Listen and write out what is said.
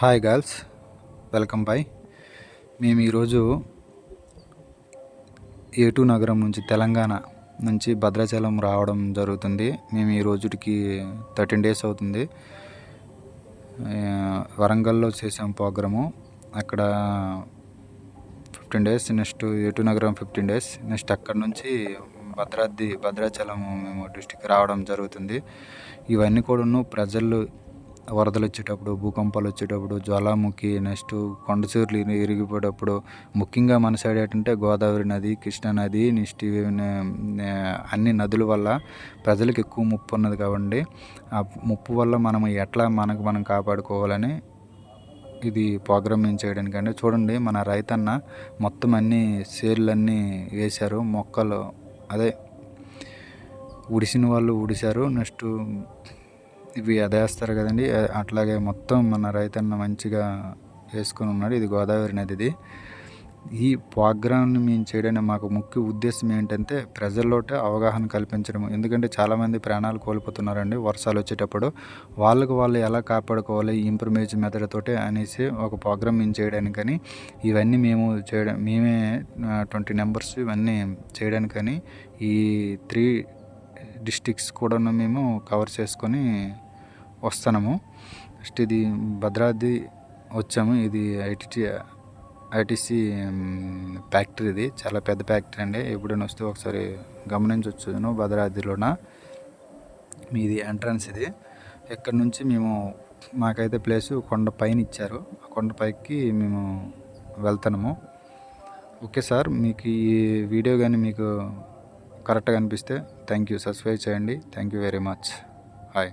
Hi girls welcome by మేము ఈరోజు ఏటూ నగరం నుంచి తెలంగాణ నుంచి భద్రాచలం రావడం జరుగుతుంది. మేము ఈ రోజుకి థర్టీన్ డేస్ అవుతుంది. వరంగల్లో చేసాం ప్రోగ్రాము. అక్కడ ఫిఫ్టీన్ డేస్ నెక్స్ట్ ఏటూ నగరం ఫిఫ్టీన్ డేస్ నెక్స్ట్ అక్కడ నుంచి భద్రాద్రి భద్రాచలం మేము డిస్టిక్ రావడం జరుగుతుంది. ఇవన్నీ కూడాను ప్రజలు వరదలు వచ్చేటప్పుడు భూకంపాలు వచ్చేటప్పుడు జ్వాలాముఖి నెక్స్ట్ కొండచూర్లు ఇరిగిపోయేటప్పుడు ముఖ్యంగా మన సైడ్ ఏంటంటే గోదావరి నది కృష్ణా నది నెక్స్ట్ అన్ని నదుల వల్ల ప్రజలకు ఎక్కువ ముప్పు ఉన్నది కాబట్టి ఆ ముప్పు వల్ల మనం ఎట్లా మనకు మనం కాపాడుకోవాలని ఇది ప్రోగ్రామ్ మేము చేయడానికండి చూడండి మన రైతన్న మొత్తం అన్ని సేర్లన్నీ వేశారు మొక్కలు అదే ఉడిసిన వాళ్ళు ఉడిశారు నెక్స్ట్ ఇవి అదేస్తారు కదండి. అట్లాగే మొత్తం మన రైతన్న మంచిగా వేసుకొని ఉన్నాడు. ఇది గోదావరి నదిది ఈ ప్రోగ్రామ్ని మేము చేయడానికి మాకు ముఖ్య ఉద్దేశం ఏంటంటే ప్రజల్లోటే అవగాహన కల్పించడం ఎందుకంటే చాలామంది ప్రాణాలు కోల్పోతున్నారండి వర్షాలు వచ్చేటప్పుడు. వాళ్ళకు వాళ్ళు ఎలా కాపాడుకోవాలి ఈ ఇంప్రూవైజ్ మెథడ్ తోటే అనేసి ఒక ప్రోగ్రామ్ మేము చేయడానికని ఇవన్నీ మేము చేయడం మేమే ట్వంటీ నెంబర్స్ ఇవన్నీ చేయడానికని ఈ త్రీ డిస్టిక్స్ కూడా మేము కవర్ చేసుకొని వస్తున్నాము. నెక్స్ట్ ఇది భద్రాద్రి వచ్చాము. ఇది ఐటీటీ ఐటీసీ ఫ్యాక్టరీ ఇది. చాలా పెద్ద ఫ్యాక్టరీ అండి. ఎప్పుడైనా వస్తే ఒకసారి గమనించవచ్చు భద్రాద్రిలోన. మీది ఎంట్రన్స్ ఇది. ఇక్కడ నుంచి మేము మాకైతే ప్లేసు కొండ పైన ఇచ్చారు. ఆ కొండ పైకి మేము వెళ్తున్నాము. ఓకే సార్ మీకు ఈ వీడియో కానీ మీకు కరెక్ట్గా అనిపిస్తే థ్యాంక్ యూ. సబ్స్క్రైబ్ చేయండి. Thank you very much. Hi